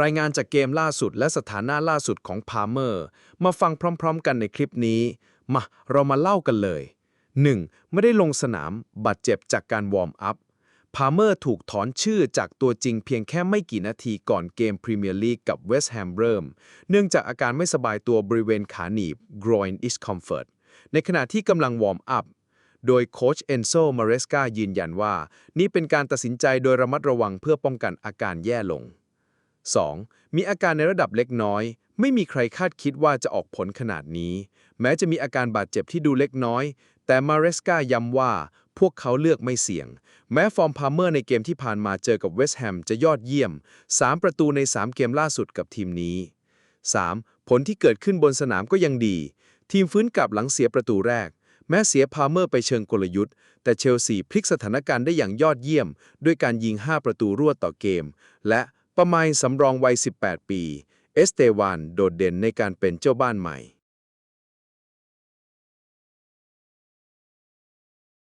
รายงานจากเกมล่าสุดและสถานะล่าสุดของพาเมอร์ มาฟังพร้อมๆ กันในคลิปนี้ มาเรามาเล่ากันเลย 1. ไม่ได้ลงสนามบาดเจ็บจากการวอร์มอัพ พาเมอร์ถูกถอนชื่อจากตัวจริงเพียงแค่ไม่กี่นาทีก่อนเกมพรีเมียร์ลีกกับเวสต์แฮมเริ่ม เนื่องจากอาการไม่สบายตัวบริเวณขาหนีบ groin discomfort ในขณะที่กำลังวอร์มอัพโดยโค้ชเอนโซมาเรสกายืนยันว่า นี่เป็นการตัดสินใจโดยระมัดระวังเพื่อป้องกันอาการแย่ลง 2. มีอาการในระดับเล็กน้อย ไม่มีใครคาดคิดว่าจะออกผลขนาดนี้ แม้จะมีอาการบาดเจ็บที่ดูเล็กน้อย แต่มาเรสกาย้ำว่า พวกเขาเลือกไม่เสี่ยง แม้ฟอร์มพาเมอร์ในเกมที่ผ่านมาเจอกับเวสต์แฮมจะยอดเยี่ยม 3 ประตูใน 3 เกมล่าสุดกับทีมนี้ 3. ผลที่เกิดขึ้นบนสนามก็ยังดี ทีมฟื้นกลับหลังเสียประตูแรก แม้เสียพาเมอร์ไปเชิงกลยุทธ์ แต่เชลซีพลิกสถานการณ์ได้อย่างยอดเยี่ยม ด้วยการยิง 5 ประตูรวดต่อเกม และ ประมาณสำรองวัย 18 ปี เอสเตวานโดดเด่นในการเป็นเจ้าบ้านใหม่